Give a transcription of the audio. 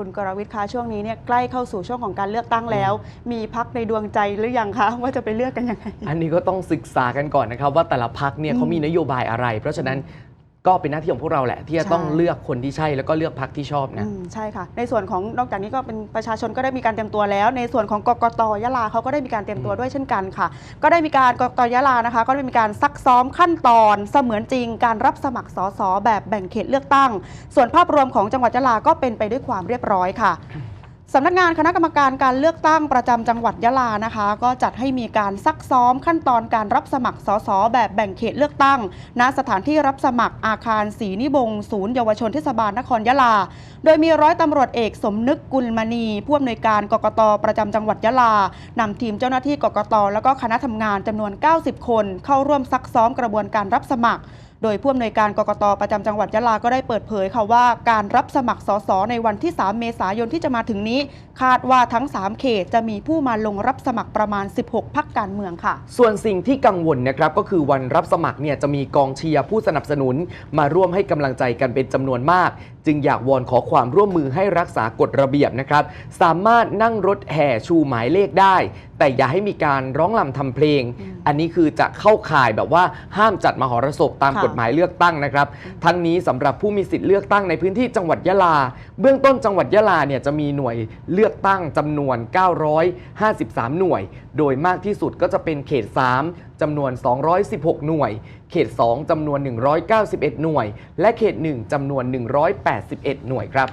คุณกรวิทย์คะช่วงนี้เนี่ยใกล้เข้าสู่ช่วงของการเลือกตั้งแล้ว มีพักในดวงใจหรือยังคะว่าจะไปเลือกกันยังไง อันนี้ก็ต้องศึกษากันก่อนนะครับ ว่าแต่ละพักเนี่ยอืมเขามีนโยบายอะไร เพราะฉะนั้น ก็เป็นหน้าที่ของพวกเราแหละ ที่จะใช่ต้องเลือกคนที่ใช่แล้วก็เลือกพักที่ชอบนะอืมใช่ค่ะ ในส่วนของนอกจากนี้ก็เป็นประชาชนก็ได้มีการเตรียมตัวแล้ว ในส่วนของกกตยะลาเขาก็ได้มีการเตรียมตัวอืมด้วยเช่นกันค่ะ ก็ได้มีการกกตยะลานะคะ ก็ได้มีการซักซ้อมขั้นตอนเสมือนจริงการรับสมัครสสแบบแบ่งเขตเลือกตั้ง ส่วนภาพรวมของจังหวัดยะลาก็เป็นไปด้วยความเรียบร้อยค่ะ สำนักงานคณะกรรมการการเลือกตั้งประจำจังหวัดยะลานะคะ ก็จัดให้มีการซักซ้อมขั้นตอนการรับสมัครสสแบบแบ่งเขตเลือกตั้ง ณสถานที่รับสมัครอาคารศรีนิบงศ์ศูนย์เยาวชนเทศบาลนครยะลา โดยมีร้อยตำรวจเอกสมนึกกุลมณีผู้อำนวยการกกตประจำจังหวัดยะลานำทีมเจ้าหน้าที่กกต แล้วก็คณะทำงานจำนวน 90 คน เข้าร่วมซักซ้อมกระบวนการรับสมัคร โดยผู้อำนวยการกกตประจำจังหวัดยะลาก็ได้เปิดเผยค่ะว่าการรับสมัครสสในวันที่ 3 เมษายนที่จะมาถึงนี้ คาดว่าทั้ง 3 เขตจะมีผู้มาลงรับสมัครประมาณ 16 พักการเมืองค่ะ ส่วนสิ่งที่กังวลนะครับก็คือวันรับสมัครเนี่ยจะมีกองเชียร์ผู้สนับสนุน มาร่วมให้กำลังใจกันเป็นจำนวนมาก จึงอยากวอนขอความร่วมมือให้รักษากฎระเบียบนะครับ สามารถนั่งรถแห่ชูหมายเลขได้ แต่อย่าให้มีการร้องลำทำเพลง อันนี้คือจะเข้าข่ายแบบว่าห้ามจัดมหรสพตามค่ะ กฎหมายเลือกตั้งนะครับ ทั้งนี้สำหรับผู้มีสิทธิ์เลือกตั้งในพื้นที่จังหวัดยะลา เบื้องต้นจังหวัดยะลาเนี่ยจะมีหน่วยเลือกตั้งจำนวน 953 หน่วย โดยมากที่สุดก็จะเป็นเขต 3จำนวน 216 หน่วย เขต 2จำนวน 191 หน่วย และเขต 1จำนวน 181 หน่วยครับ